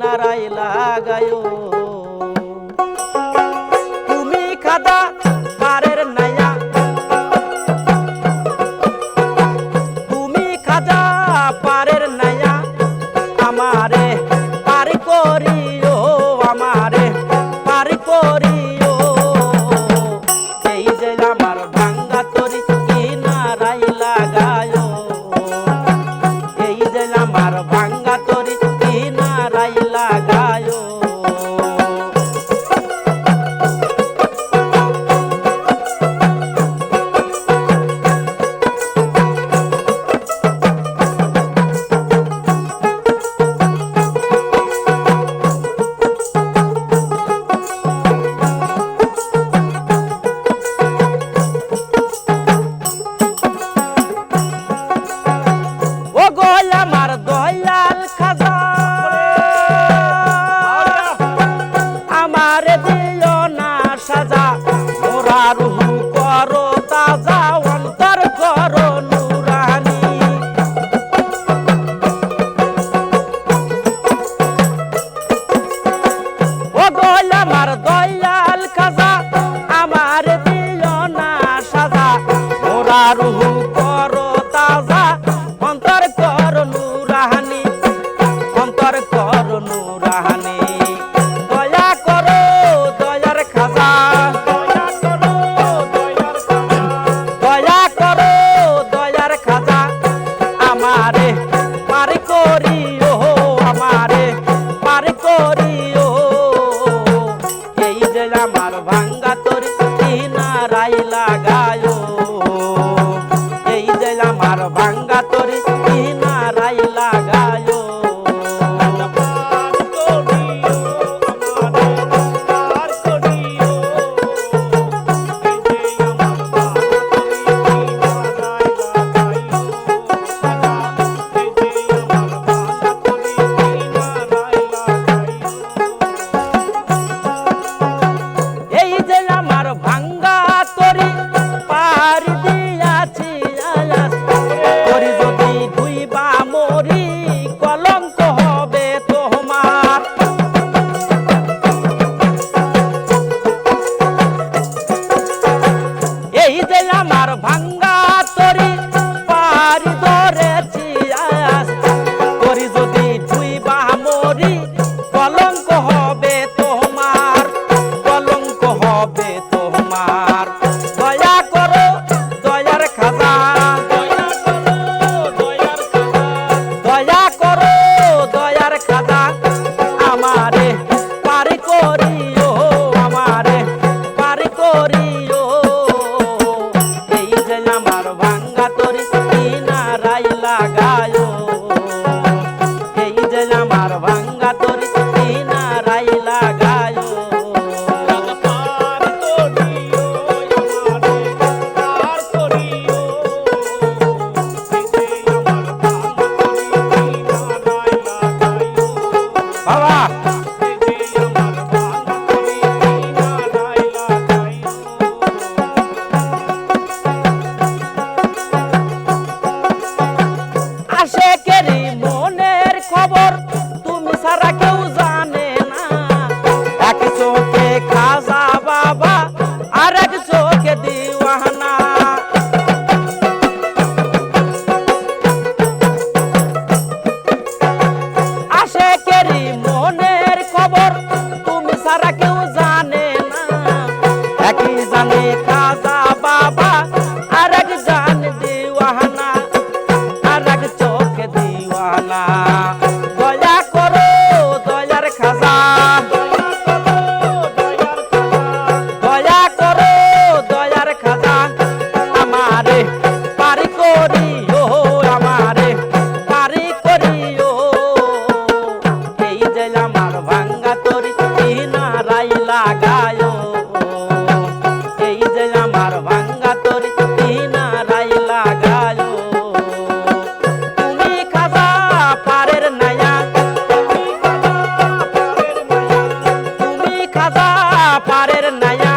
নারায় লাগায়ো। পুরাহানে দয়া করো দয়ার খাজা। দয়া করো দয়ার খাজা। আমারে এই যে ভাঙ তরে Aqui na minha casa parer na ya